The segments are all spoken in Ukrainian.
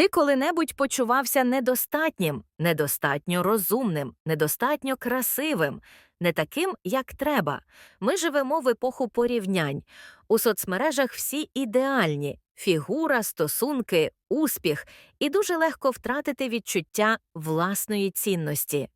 Ти коли-небудь почувався недостатнім, недостатньо розумним, недостатньо красивим, не таким, як треба. Ми живемо в епоху порівнянь. У соцмережах всі ідеальні фігура, стосунки, успіх, і дуже легко втратити відчуття власної цінності.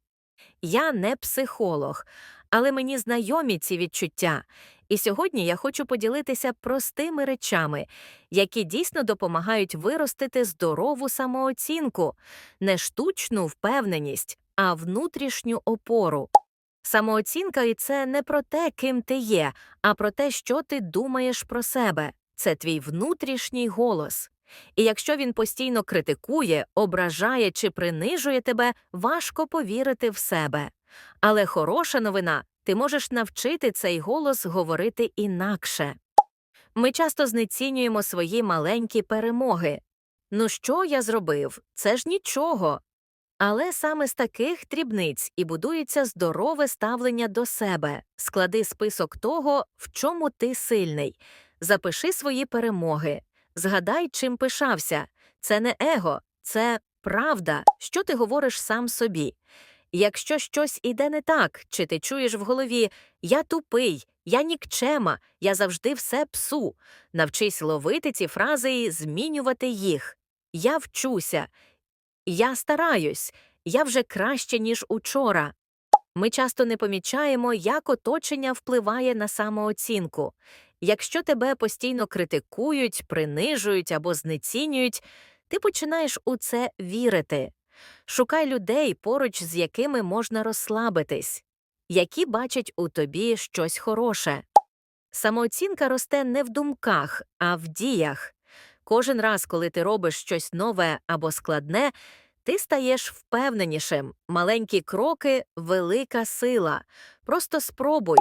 Я не психолог, але мені знайомі ці відчуття. І сьогодні я хочу поділитися простими речами, які дійсно допомагають виростити здорову самооцінку, не штучну впевненість, а внутрішню опору. Самооцінка і це не про те, ким ти є, а про те, що ти думаєш про себе. Це твій внутрішній голос. І якщо він постійно критикує, ображає чи принижує тебе, важко повірити в себе. Але хороша новина ти можеш навчити цей голос говорити інакше. Ми часто знецінюємо свої маленькі перемоги. Ну що я зробив? Це ж нічого. Але саме з таких дрібниць і будується здорове ставлення до себе. Склади список того, в чому ти сильний. Запиши свої перемоги. Згадай, чим пишався. Це не его, це правда, що ти говориш сам собі. Якщо щось іде не так, чи ти чуєш в голові Я тупий, я нікчема, я завжди все псу. Навчись ловити ці фрази і змінювати їх. Я вчуся, я стараюсь, я вже краще, ніж учора. Ми часто не помічаємо, як оточення впливає на самооцінку. Якщо тебе постійно критикують, принижують або знецінюють, ти починаєш у це вірити. Шукай людей, поруч з якими можна розслабитись, які бачать у тобі щось хороше. Самооцінка росте не в думках, а в діях. Кожен раз, коли ти робиш щось нове або складне, ти стаєш впевненішим. Маленькі кроки велика сила. Просто спробуй.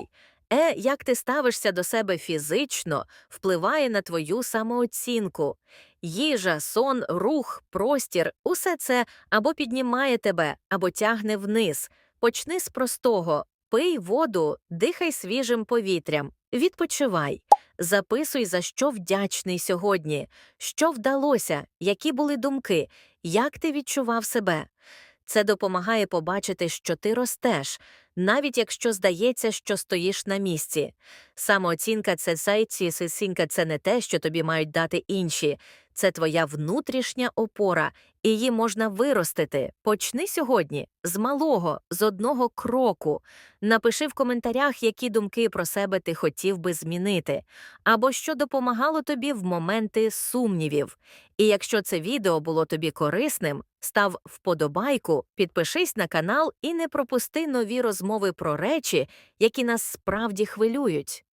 Е, як ти ставишся до себе фізично, впливає на твою самооцінку. Їжа, сон, рух, простір усе це або піднімає тебе, або тягне вниз. Почни з простого пий воду, дихай свіжим повітрям, відпочивай. Записуй, за що вдячний сьогодні, що вдалося, які були думки, як ти відчував себе. Це допомагає побачити, що ти ростеш, навіть якщо здається, що стоїш на місці. Самооцінка це сесінка це не те, що тобі мають дати інші, це твоя внутрішня опора, її можна виростити. Почни сьогодні з малого, з одного кроку. Напиши в коментарях, які думки про себе ти хотів би змінити, або що допомагало тобі в моменти сумнівів. І якщо це відео було тобі корисним, став вподобайку, підпишись на канал і не пропусти нові розмови про речі, які нас справді хвилюють.